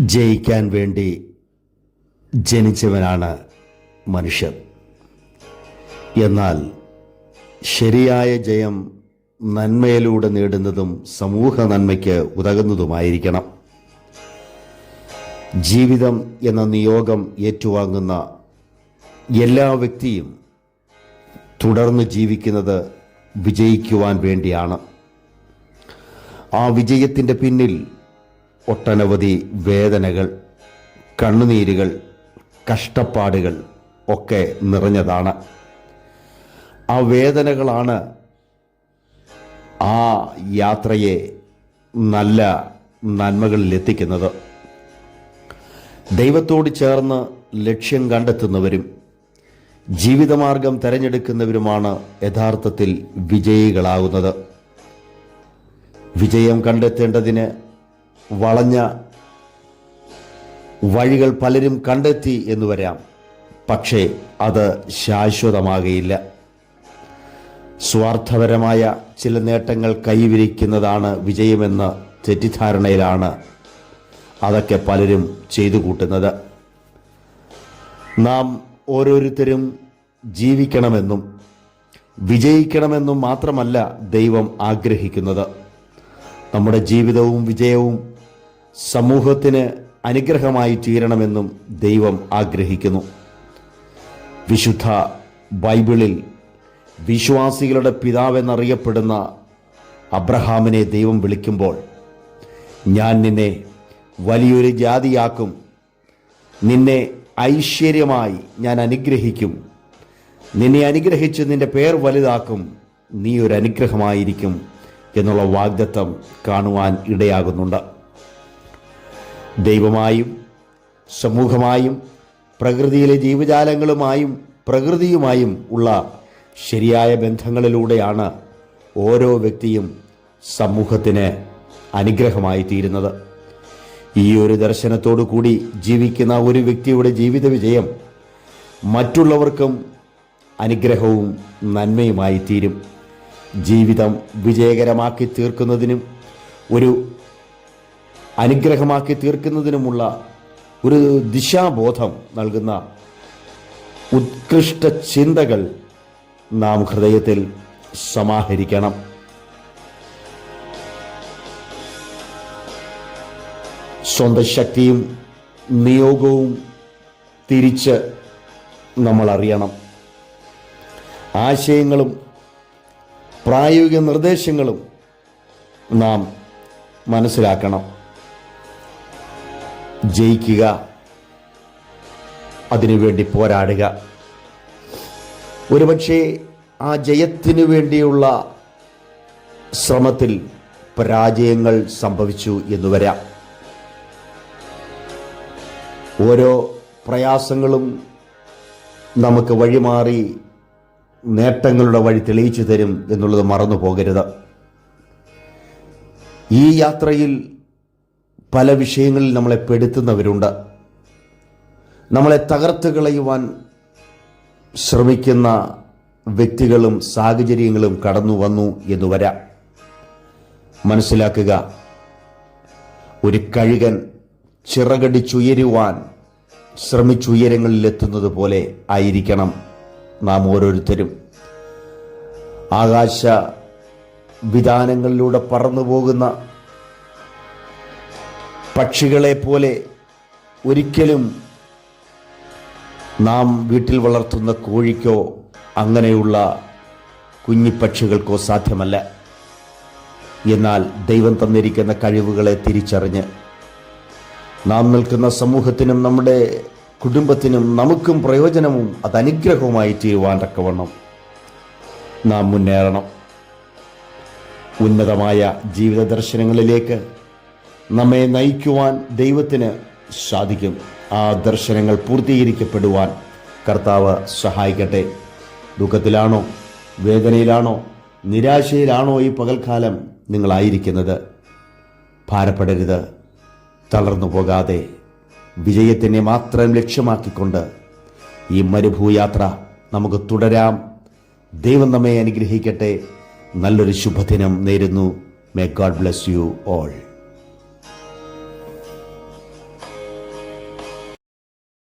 ജയിക്കാൻ വേണ്ടി ജനിച്ചവനാണ് മനുഷ്യർ എന്നാൽ ശരിയായ ജയം നന്മയിലൂടെ നേടുന്നതും സമൂഹ നന്മയ്ക്ക് ഉതകുന്നതുമായിരിക്കണം. ജീവിതം എന്ന നിയോഗം ഏറ്റുവാങ്ങുന്ന എല്ലാ വ്യക്തിയും തുടർന്ന് ജീവിക്കുന്നത് വിജയിക്കുവാൻ വേണ്ടിയാണ്. ആ വിജയത്തിന്റെ പിന്നിൽ ഒട്ടനവധി വേദനകൾ കണ്ണുനീരുകൾ കഷ്ടപ്പാടുകൾ ഒക്കെ നിറഞ്ഞതാണ്. ആ വേദനകളാണ് ആ യാത്രയെ നല്ല നന്മകളിൽ എത്തിക്കുന്നത്. ദൈവത്തോട് ചേർന്ന് ലക്ഷ്യം കണ്ടെത്തുന്നവരും ജീവിതമാർഗം തിരഞ്ഞെടുക്കുന്നവരുമാണ് യഥാർത്ഥത്തിൽ വിജയികളാകുന്നത്. വിജയം കണ്ടെത്തേണ്ടതിന് വളഞ്ഞ വഴികൾ പലരും കണ്ടെത്തി എന്ന് വരാം. പക്ഷേ അത് ശാശ്വതമാകയില്ല. സ്വാർത്ഥപരമായ ചില നേട്ടങ്ങൾ കൈവരിക്കുന്നതാണ് വിജയമെന്ന തെറ്റിദ്ധാരണയിലാണ് അതൊക്കെ പലരും ചെയ്തു കൂട്ടുന്നത്. നാം ഓരോരുത്തരും ജീവിക്കണമെന്നും വിജയിക്കണമെന്നും മാത്രമല്ല ദൈവം ആഗ്രഹിക്കുന്നത്. നമ്മുടെ ജീവിതവും വിജയവും സമൂഹത്തിന് അനുഗ്രഹമായി തീരണമെന്നും ദൈവം ആഗ്രഹിക്കുന്നു. വിശുദ്ധ ബൈബിളിൽ വിശ്വാസികളുടെ പിതാവെന്നറിയപ്പെടുന്ന അബ്രഹാമിനെ ദൈവം വിളിക്കുമ്പോൾ ഞാൻ നിന്നെ വലിയൊരു ജാതിയാക്കും. നിന്നെ ഐശ്വര്യമായി ഞാൻ അനുഗ്രഹിക്കും. നിന്നെ അനുഗ്രഹിച്ച് നിന്റെ പേർ വലുതാക്കും. നീ ഒരു അനുഗ്രഹമായിരിക്കും എന്നുള്ള വാഗ്ദത്തം കാണുവാൻ ഇടയാകുന്നുണ്ട്. ദൈവമായും സമൂഹമായും പ്രകൃതിയിലെ ജീവജാലങ്ങളുമായും പ്രകൃതിയുമായും ഉള്ള ശരിയായ ബന്ധങ്ങളിലൂടെയാണ് ഓരോ വ്യക്തിയും സമൂഹത്തിന് അനുഗ്രഹമായി തീരുന്നത് ഈ ഒരു ദർശനത്തോടു കൂടി ജീവിക്കുന്ന ഒരു വ്യക്തിയുടെ ജീവിത വിജയം മറ്റുള്ളവർക്കും അനുഗ്രഹവും നന്മയുമായി തീരും ജീവിതം വിജയകരമാക്കി തീർക്കുന്നതിനും ഒരു അനുഗ്രഹമാക്കി തീർക്കുന്നതിനുമുള്ള ഒരു ദിശാബോധം നൽകുന്ന ഉത്കൃഷ്ട ചിന്തകൾ നാം ഹൃദയത്തിൽ സമാഹരിക്കണം. സ്വന്തം ശക്തിയും നിയോഗവും തിരിച്ച് നമ്മൾ അറിയണം. ആശയങ്ങളും പ്രായോഗിക നിർദ്ദേശങ്ങളും നാം മനസ്സിലാക്കണം. ജയിക്കുക. അതിനുവേണ്ടി പോരാടുക. ഒരുപക്ഷെ ആ ജയത്തിനു വേണ്ടിയുള്ള ശ്രമത്തിൽ പരാജയങ്ങൾ സംഭവിച്ചു എന്ന് വരാം. ഓരോ പ്രയാസങ്ങളും നമുക്ക് വഴിമാറി നേട്ടങ്ങളുടെ വഴി തെളിയിച്ചു തരും എന്നുള്ളത് മറന്നു പോകരുത് ഈ യാത്രയിൽ പല വിഷയങ്ങളിൽ നമ്മളെ പെടുത്തുന്നവരുണ്ട്. നമ്മളെ തകർത്ത് കളയുവാൻ ശ്രമിക്കുന്ന വ്യക്തികളും സാഹചര്യങ്ങളും കടന്നു വന്നു എന്ന് വരാം മനസ്സിലാക്കുക ഒരു കഴുകൻ ചിറകടിച്ചുയരുവാൻ ശ്രമിച്ചുയരങ്ങളിലെത്തുന്നത് പോലെ ആയിരിക്കണം നാം ഓരോരുത്തരും. ആകാശ വിധാനങ്ങളിലൂടെ പറന്നു പോകുന്ന പക്ഷികളെ പോലെ ഒരിക്കലും നാം വീട്ടിൽ വളർത്തുന്ന കോഴിക്കോ അങ്ങനെയുള്ള കുഞ്ഞിപ്പക്ഷികൾക്കോ സാധ്യമല്ല. എന്നാൽ ദൈവം തന്നിരിക്കുന്ന കഴിവുകളെ തിരിച്ചറിഞ്ഞ് നാം നിൽക്കുന്ന സമൂഹത്തിനും നമ്മുടെ കുടുംബത്തിനും നമുക്കും പ്രയോജനവും അത് അനുഗ്രഹവുമായി തീരുവാൻ തക്കവണ്ണം നാം മുന്നേറണം. ഉന്നതമായ ജീവിത ദർശനങ്ങളിലേക്ക് നമ്മെ നയിക്കുവാൻ ദൈവത്തിന് സാധിക്കും. ആ ദർശനങ്ങൾ പൂർത്തീകരിക്കപ്പെടുവാൻ കർത്താവ് സഹായിക്കട്ടെ. ദുഃഖത്തിലാണോ? വേദനയിലാണോ? നിരാശയിലാണോ ഈ പകൽക്കാലം നിങ്ങളായിരിക്കുന്നത്? ഭാരപ്പെടരുത്. തളർന്നു പോകാതെ വിജയത്തിനെ മാത്രം ലക്ഷ്യമാക്കിക്കൊണ്ട് ഈ മരുഭൂയാത്ര നമുക്ക് തുടരാം. ദൈവം നമ്മെ അനുഗ്രഹിക്കട്ടെ. നല്ലൊരു ശുഭദിനം നേരുന്നു. May God bless you all